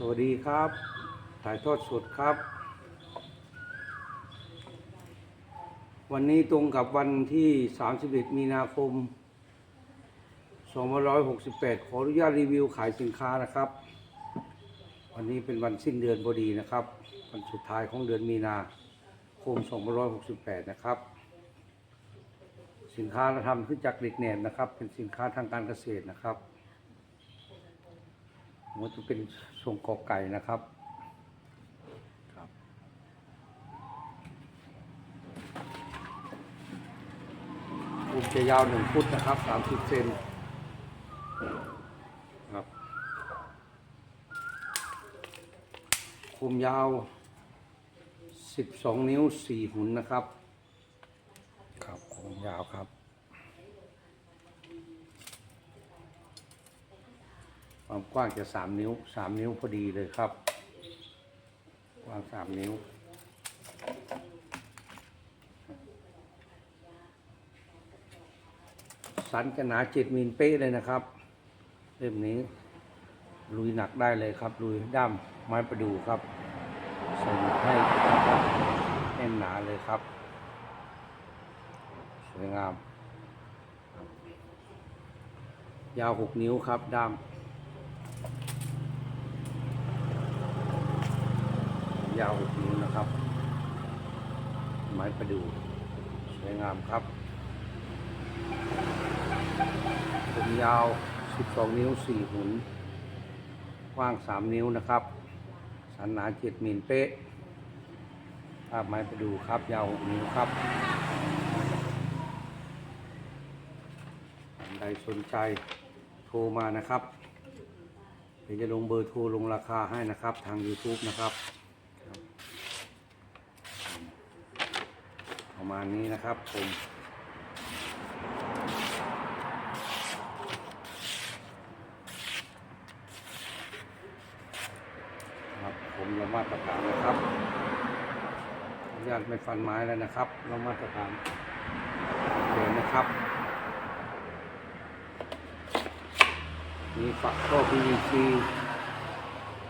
สวัสดีครับ ถ่ายทอดสดครับ วันนี้ตรงกับวันที่ 31 มีนาคม2568 ขออนุญาตรีวิวขายสินค้านะครับ วันนี้เป็นวันสิ้นเดือนพอดีนะครับ วันสุดท้ายของเดือนมีนาคม2568 นะครับ สินค้าเราทำขึ้นจากเหล็กแหนมนะครับ เป็นสินค้าทางการเกษตรนะครับ มันจะเป็นทรงกอไก่นะครับครับภูมิจะยาวหนึ่งฟุตนะครับสามสิบเซนครับคุมยาวสิบสองนิ้วสี่หุนนะครับ ครับคุมยาวครับ ความกว้างจะสามนิ้วสามนิ้วพอดีเลยครับ กว้างสามนิ้ว สันจะหนาเจ็ดมิลเป๊ะเลยนะครับ เล่มนี้ ลุยหนักได้เลยครับ ลุยด้ามไม้ประดู่ครับใส่ให้แน่นหนาเลยครับ สวยงาม ยาวหกนิ้วครับด้าม ยาวหกนิ้วนะครับ ไม้ประดู่สวยงามครับ ผมยาว 12 นิ้ว 4 หุนกว้าง 3 นิ้วนะครับ สันหนา7มิลเป๊ะภาพไม้ประดู่ครับ ยาว 6 นิ้วครับท่านใดสนใจโทรมานะครับ เดี๋ยวจะลงเบอร์โทรลงราคาให้นะครับ ทาง YouTube นะครับ ประมาณนี้นะครับผมครับผมเรามาตรฐานนะครับญาตไม่ฟันไม้แล้วนะครับ เรามาตรฐานเดินนะครับมีฝักท่อ PVC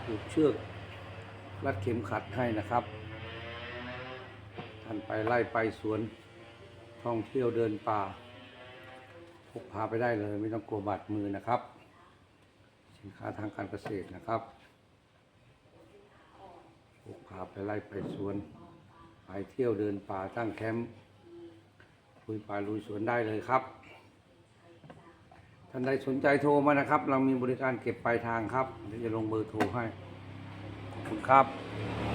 ผูกเชือกรัดเข็มขัดให้นะครับานไปไล่ไปสวนท่องเที่ยวเดินป่า พกพาไปได้เลย ไม่ต้องกลัวบาดมือนะครับ สินค้าทางการเกษตรนะครับ พกพาไปไล่ไปสวน ไปเที่ยวเดินป่าตั้งแคมป์คุยป่าลุยสวนได้เลยครับ ท่านใดสนใจโทรมานะครับ เรามีบริการเก็บปลายทางครับเดี๋ยวจะลงเบอร์โทรให้ขอบคุณครับ